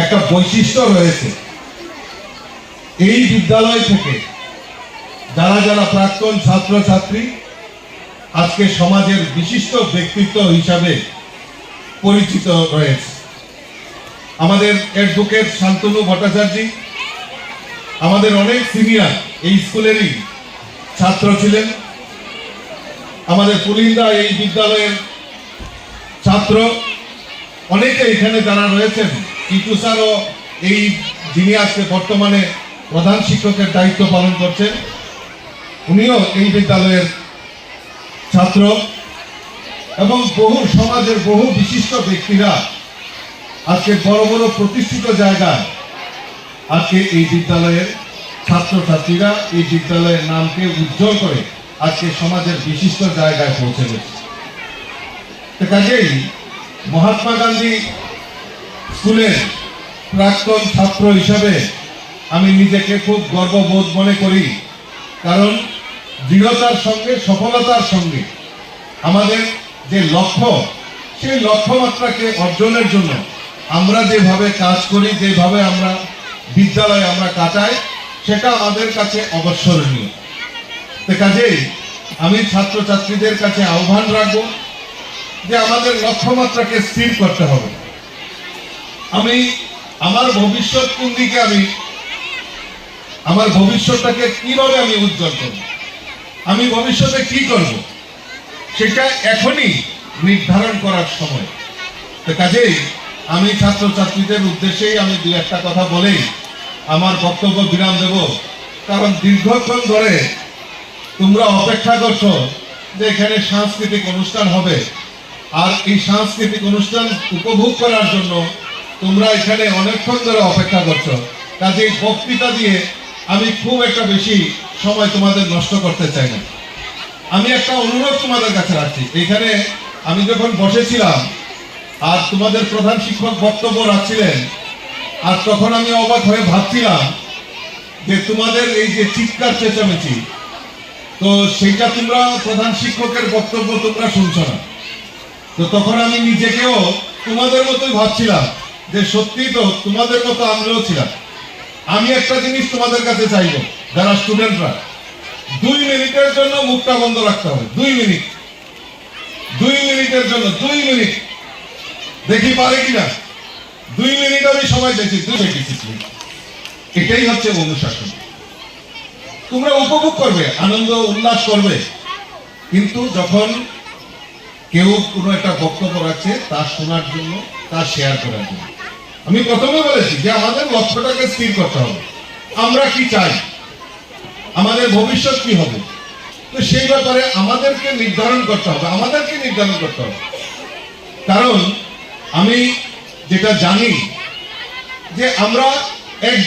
একটা বৈশিষ্ট্য রয়েছে। এই বিদ্যালয় থেকে যারা যারা প্রাক্তন ছাত্রছাত্রী আজকে সমাজের বিশিষ্ট ব্যক্তিত্ব হিসাবে পরিচিত রয়েছে। আমাদের অ্যাডভোকেট শান্তনু ভট্টাচার্য, আমাদের অনেক সিনিয়র এই স্কুলেরই ছাত্র ছিলেন। আমাদের পুলিন্দা এই বিদ্যালয়ের ছাত্র, অনেকে এখানে যারা রয়েছেন টিটু স্যারও এই যিনি আজকে বর্তমানে প্রধান শিক্ষকের দায়িত্ব পালন করছেন, উনিও এই বিদ্যালয়ের ছাত্র এবং বহু সমাজের বহু বিশিষ্ট ব্যক্তিরা আজকে বড় বড় প্রতিষ্ঠিত জায়গায় আজকে এই বিদ্যালয়ের ছাত্রছাত্রীরা এই বিদ্যালয়ের নামকে উজ্জ্বল করে আজকে সমাজের বিশিষ্ট জায়গায় পৌঁছে গেছে। কাজেই মহাত্মা গান্ধী স্কুলের প্রাক্তন ছাত্র হিসাবে আমি নিজেকে খুব গর্ববোধ মনে করি। কারণ দৃঢ়তার সঙ্গে, সফলতার সঙ্গে আমাদের যে লক্ষ্য, সেই লক্ষ্যমাত্রাকে অর্জনের জন্য আমরা যেভাবে কাজ করি, যেভাবে আমরা বিদ্যালয়ে আমরা কাটাই, সেটা আমাদের কাছে অবসরণীয় তো কাজেই আমি ছাত্রছাত্রীদের কাছে আহ্বান রাখব যে আমাদের লক্ষ্যমাত্রাকে স্থির করতে হবে। আমি আমার ভবিষ্যৎ কোন দিকে আমি, আমার ভবিষ্যৎটাকে কীভাবে আমি উজ্জ্বল করব? আমি ভবিষ্যতে কি করব? সেটা এখনই নির্ধারণ করার সময়। তো কাজেই আমি ছাত্রছাত্রীদের উদ্দেশ্যেই আমি দু একটা কথা বলেই আমার বক্তব্য বিরাম দেব। কারণ দীর্ঘক্ষণ ধরে তোমরা অপেক্ষা করছ যে এখানে সাংস্কৃতিক অনুষ্ঠান হবে। আর এই সাংস্কৃতিক অনুষ্ঠান উপভোগ করার জন্য তোমরা এখানে অনেকক্ষণ ধরে অপেক্ষা করছ। কাজে এই বক্তৃতা দিয়ে আমি খুব একটা বেশি সময় তোমাদের নষ্ট করতে চাই না। আমি একটা অনুরোধ তোমাদের কাছে রাখছি। এখানে আমি যখন বসেছিলাম, আর তোমাদের প্রধান শিক্ষক বক্তব্য রাখছিলেন, আর তখন আমি অবাক হয়ে ভাবছিলাম যে তোমাদের এই যে চিৎকার চেঁচামেচি, তো সেইটা তোমরা প্রধান শিক্ষকের বক্তব্য তোমরা শুনছো না। তো তখন আমি নিজেকেও তোমাদের মতোই ভাবছিলাম যে সত্যি তো তোমাদের মতো আমিও ছিলাম। আমি একটা জিনিস তোমাদের কাছে চাইব, যারা স্টুডেন্টরা দুই মিনিটের জন্য মুখটা বন্ধ রাখতে হবে, দুই মিনিট। দুই মিনিটের জন্য, দুই মিনিট। দেখি পারে কিনা। দুই মিনিট আমি সময় দেখি দুই ডিসিপ্লিন এটাই হচ্ছে অনুশাসন। তোমরা উপভোগ করবে, আনন্দ, উল্লাস করবে। কিন্তু যখন কেউ কোনো একটা বক্তব্য রাখছে, তা শোনার জন্য তা শেয়ার করার জন্য আমি প্রথমে বলেছি যে আমাদের লক্ষ্যটাকে স্থির করতে হবে। আমরা কি চাই? আমাদের ভবিষ্যৎ কি হবে? তো সেই ব্যাপারে আমাদেরকে নির্ধারণ করতে হবে। আমাদেরকে নির্ধারণ করতে হবে। কারণ আমি যেটা জানি যে আমরা এক